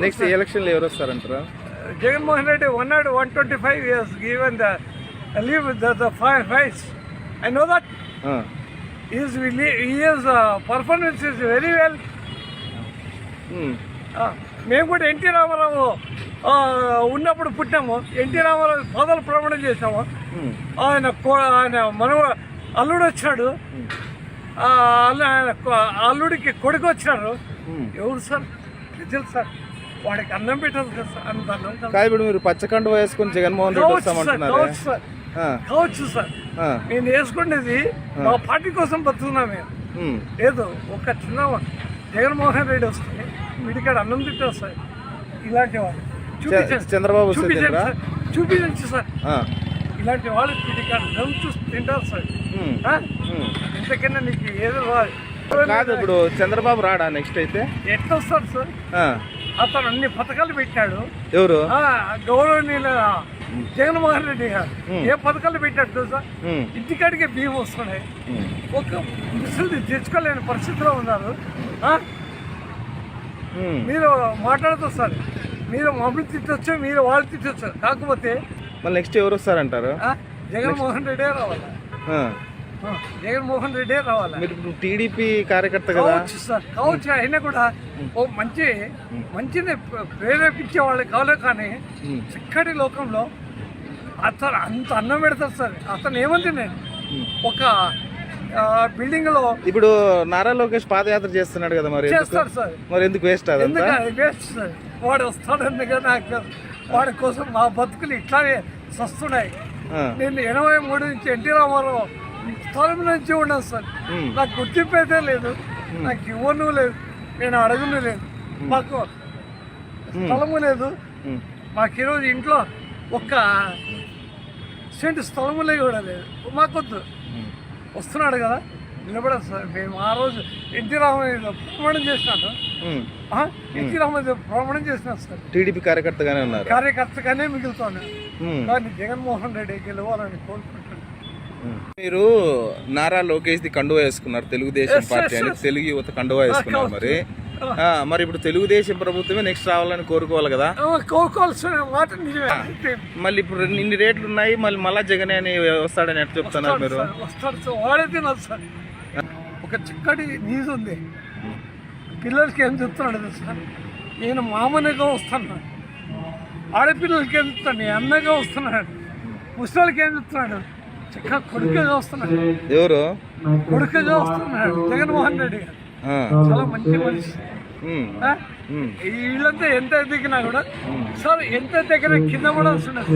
Next sir. ఎలక్షన్లో ఎవరు వస్తారంటారా? Jaganmohan Reddy one not one twenty five years given the leave the five fives I know that is is performance is very well మేము కూడా NT Ramarao ఉన్నప్పుడు పుట్టాము. NT Ramarao పదవులు ప్రమాణం చేసాము ఉమ్, ఆయన ఆయన మనవ అల్లుడు వచ్చాడు. కొ- అల్లుడికి కొడుకు వచ్చారు. ఉమ్. ఎవరు సార్? ప్రజలు సార్. వాడికి అన్నం పెట్టదు కదా సార్. అంత అన్నం కదా. ఇప్పుడు మీరు పచ్చకండు వేసుకొని జగన్మోహన్ రెడ్డి కావచ్చు సార్ వస్తామంటున్నారే. కావచ్చు సార్. కావచ్చు సార్. నేను వేసుకునేది మా పార్టీ కోసం బతుకున్నా మేము ఏదో ఒక చిన్న జగన్మోహన్ రెడ్డి వస్తే వీడికాడ అన్నం తింటారు సార్. ఇలాంటి వాళ్ళు. చూపించండి చంద్రబాబు చూపించండి? సార్. చూపించండి సార్. ఇలాంటి వాళ్ళు వీడికాడ దమ్ చూసి తింటారు సార్. ఇంతకన్నా నీకు ఏదో కాదు ఇప్పుడు చంద్రబాబు రాడా నెక్స్ట్ అయితే? ఎట్లా వస్తాడు సార్ అతను అన్ని పథకాలు పెట్టాడు. ఎవరు? గౌరవనీయుల జగన్మోహన్ రెడ్డి గారు. ఏ పథకాలు పెట్టాడు తెలుసా? ఉమ్, ఇంటికాడికే బియ్యం వస్తున్నాయి. ఒక ముసలి తెచ్చుకోలేని పరిస్థితిలో ఉన్నారు. మీరు మాట్లాడుతూ సార్. మీరు మమ్మల్ని తిట్టొచ్చు మీరు వాళ్ళు తిట్టొచ్చు కాకపోతే మళ్ళీ నెక్స్ట్ ఎవరు వస్తారంటారు? జగన్మోహన్ రెడ్డే రావాలా. జగన్మోహన్ రెడ్డే రావాలా? మీరు ఇప్పుడు టీడీపీ కార్యకర్త కదా. కావచ్చు సార్ కావచ్చు అయినా కూడా ఓ మంచి మంచిని ప్ర- ప్రేరేపించే వాళ్ళు కావాలి కానీ చక్కటి లోకంలో అతను అంత అన్నం పెడతారు సార్. అతను ఏమంది నేను. ఒక బిల్డింగ్లో ఇప్పుడు నారా లోకేష్ పాదయాత్ర చేస్తున్నాడు కదా మరి చేస్తారు సార్. మరి ఎందుకు వేస్ట్ అదంతా? ఎందుకంటే వేస్ట్ సార్? వాడు వస్తాడు ఎందుకంటే నాకు తెలుసు. వాడి కోసం మా బతుకులు ఇట్లానే సస్తున్నాయి. ఆ, నేను ఎనభై మూడు నుంచి ఎన్టీ రామారావు స్థలం నుంచి ఉన్నాను సార్. నాకు గుర్తింపు అయితే లేదు. నాకు ఇవ్వను లేదు. నేను అడగను లేదు. మాకు స్థలము లేదు. మాకు ఈరోజు ఇంట్లో ఒక్క సెంటు స్థలము లేదు కూడా లేదు. మాకొద్దు. వస్తున్నాడు కదా. నిలబడదు సార్. మేము ఆ రోజు ఎన్టీ రామయ్య ప్రమాణం చేసినాను? ఎన్టీ రామయ్య ప్రమాణం చేసినాను సార్. టీడీపీ కార్యకర్తగానే ఉన్నారు. కార్యకర్తగానే మిగులుతాను కానీ జగన్మోహన్ రెడ్డి గెలవాలని కోరుకుంటున్నాను. మీరు నారా లోకేష్ ది కండువా వేసుకున్నారు తెలుగుదేశం పార్టీ అని. తెలుగు యువత కండువా వేసుకున్నారు మరి. ఆ, మరి ఇప్పుడు తెలుగుదేశం ప్రభుత్వమే నెక్స్ట్ రావాలని కోరుకోవాలి కదా? కోరుకోవాల్సిన మాట అంటే మళ్ళీ ఇప్పుడు ఇన్ని రేట్లు ఉన్నాయి మళ్ళీ మళ్ళా జగనే అని వస్తాడని ఎట్లా చెప్తున్నారు మీరు? Sir, sir sir. ఒక చిక్కటి నీజ్ ఉంది. పిల్లలకి ఏం చెప్తున్నాడు తెలుసా నేను మామూలుగా వస్తున్నాను. ఆడపిల్లలకి ఏం చెప్తాను నేను అన్నగా వస్తున్నాడు. ముసలికి ఏం చెప్తున్నాడు? చక్కగా కొడుకుగా వస్తున్నాడు ఎవరు? కొడుకుగా వస్తున్నాడు జగన్మోహన్ రెడ్డి గారు. చాలా మంచి మనిషి. వీళ్ళంతా ఎంత ఎదిగినా కూడా సార్ ఎంత దగ్గర కింద కూడా వస్తున్నారు?